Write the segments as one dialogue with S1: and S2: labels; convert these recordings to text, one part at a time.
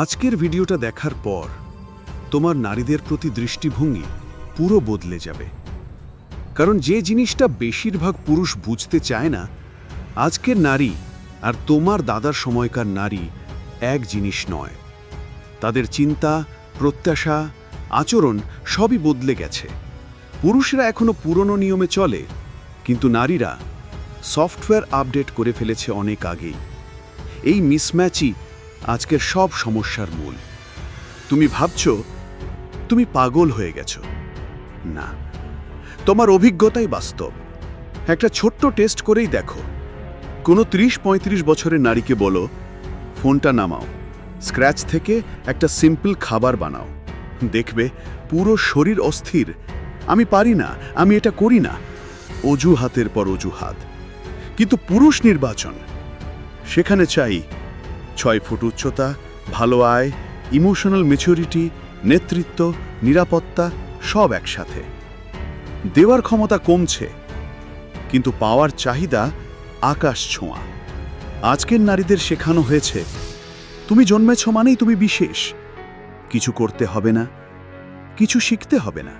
S1: আজকের ভিডিওটা দেখার পর তোমার নারীদের প্রতি দৃষ্টিভঙ্গি পুরো বদলে যাবে। কারণ যে জিনিসটা বেশিরভাগ পুরুষ বুঝতে চায় না, আজকের নারী আর তোমার দাদার সময়কার নারী এক জিনিস নয়। তাদের চিন্তা, প্রত্যাশা, আচরণ সবই বদলে গেছে। পুরুষরা এখনও পুরনো নিয়মে চলে, কিন্তু নারীরা সফটওয়্যার আপডেট করে ফেলেছে অনেক আগেই। এই মিসম্যাচই আজকের সব সমস্যার মূল। তুমি ভাবছ, তুমি পাগল হয়ে গেছ। না, তোমার অভিজ্ঞতাই বাস্তব। একটা ছোট্ট টেস্ট করেই দেখো। কোনো ত্রিশ পঁয়ত্রিশ বছরের নারীকে বলো, ফোনটা নামাও, স্ক্র্যাচ থেকে একটা সিম্পল খাবার বানাও। দেখবে, পুরো শরীর অস্থির। আমি পারি না, আমি এটা করি না। অজুহাতের পর অজুহাত। কিন্তু পুরুষ নির্বাচন। সেখানে চাই ছয় ফুট উচ্চতা, ভালো আয়, ইমোশনাল ম্যাচুরিটি নেতৃত্ব, নিরাপত্তা, সব একসাথে। দেওয়ার ক্ষমতা কমছে, কিন্তু পাওয়ার চাহিদা আকাশ ছোঁয়া। আজকের নারীদের শেখানো হয়েছে, তুমি জন্মেছ মানেই তুমি বিশেষ। কিছু করতে হবে না, কিছু শিখতে হবে না।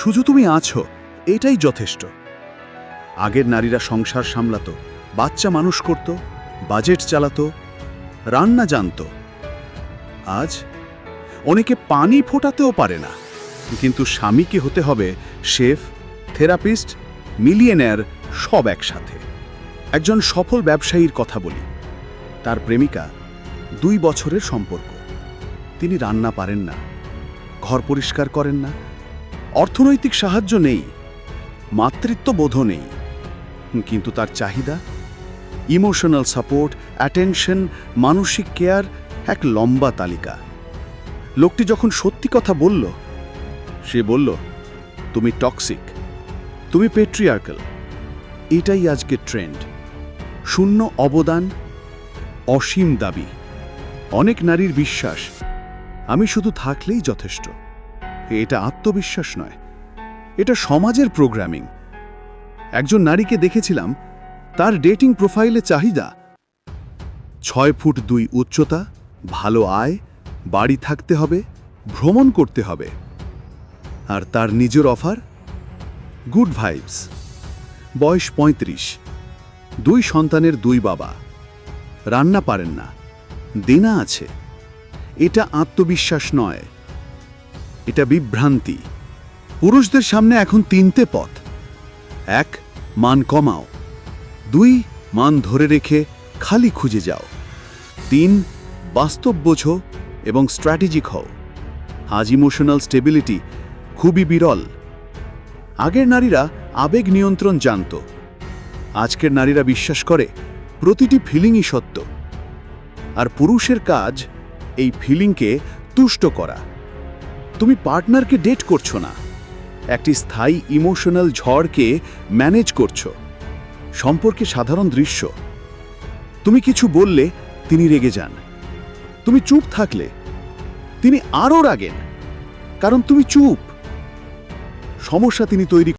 S1: শুধু তুমি আছো, এটাই যথেষ্ট। আগের নারীরা সংসার সামলাত, বাচ্চা মানুষ করত, বাজেট চালাতো রান্না জানতো। আজ অনেকে পানি ফোটাতেও পারে না, কিন্তু স্বামীকে হতে হবে? শেফ, থেরাপিস্ট মিলিয়নের সব একসাথে। একজন সফল ব্যবসায়ীর কথা বলি। তার প্রেমিকা দুই বছরের সম্পর্ক। তিনি রান্না পারেন না, ঘর পরিষ্কার করেন না, অর্থনৈতিক সাহায্য নেই, মাতৃত্ববোধও নেই। কিন্তু তার চাহিদা ইমোশনাল সাপোর্ট, অ্যাটেনশন, মানসিক কেয়ার এক লম্বা তালিকা। লোকটি যখন সত্যি কথা বলল, সে বলল, তুমি টক্সিক, তুমি পেট্রিয়ার্কাল, এটাই আজকে ট্রেন্ড। শূন্য অবদান, অসীম দাবি, অনেক নারীর বিশ্বাস, আমি শুধু থাকলেই যথেষ্ট। এটা আত্মবিশ্বাস নয়, এটা সমাজের প্রোগ্রামিং। একজন নারীকে দেখেছিলাম তার ডেটিং প্রোফাইলে চাহিদা। ছয় ফুট দুই উচ্চতা, ভালো আয়, বাড়ি থাকতে হবে, ভ্রমণ করতে হবে। আর তার নিজের অফার? Good vibes. বয়স পঁয়ত্রিশ। দুই সন্তানের দুই বাবা। রান্না পারেন না। দেনা আছে। এটা আত্মবিশ্বাস নয়। এটা বিভ্রান্তি। পুরুষদের সামনে এখন তিনটে পথ। এক, মান কমাও। দুই মান ধরে রেখে খালি খুঁজে যাও। তিন, বাস্তব বোঝো এবং স্ট্র্যাটেজিক হও। আজ ইমোশনাল স্টেবিলিটি খুবই বিরল। আগের নারীরা আবেগ নিয়ন্ত্রণ জানত। আজকের নারীরা বিশ্বাস করে প্রতিটি ফিলিংই সত্য। আর পুরুষের কাজ এই ফিলিংকে তুষ্ট করা। তুমি পার্টনারকে ডেট করছ না। একটি স্থায়ী ইমোশনাল ঝড়কে ম্যানেজ করছ। সম্পর্কে সাধারণ দৃশ্য। তুমি কিছু বললে, তিনি রেগে যান। তুমি চুপ থাকলে, তিনি আরও রাগেন, কারণ তুমি চুপ। সমস্যা তিনি তৈরি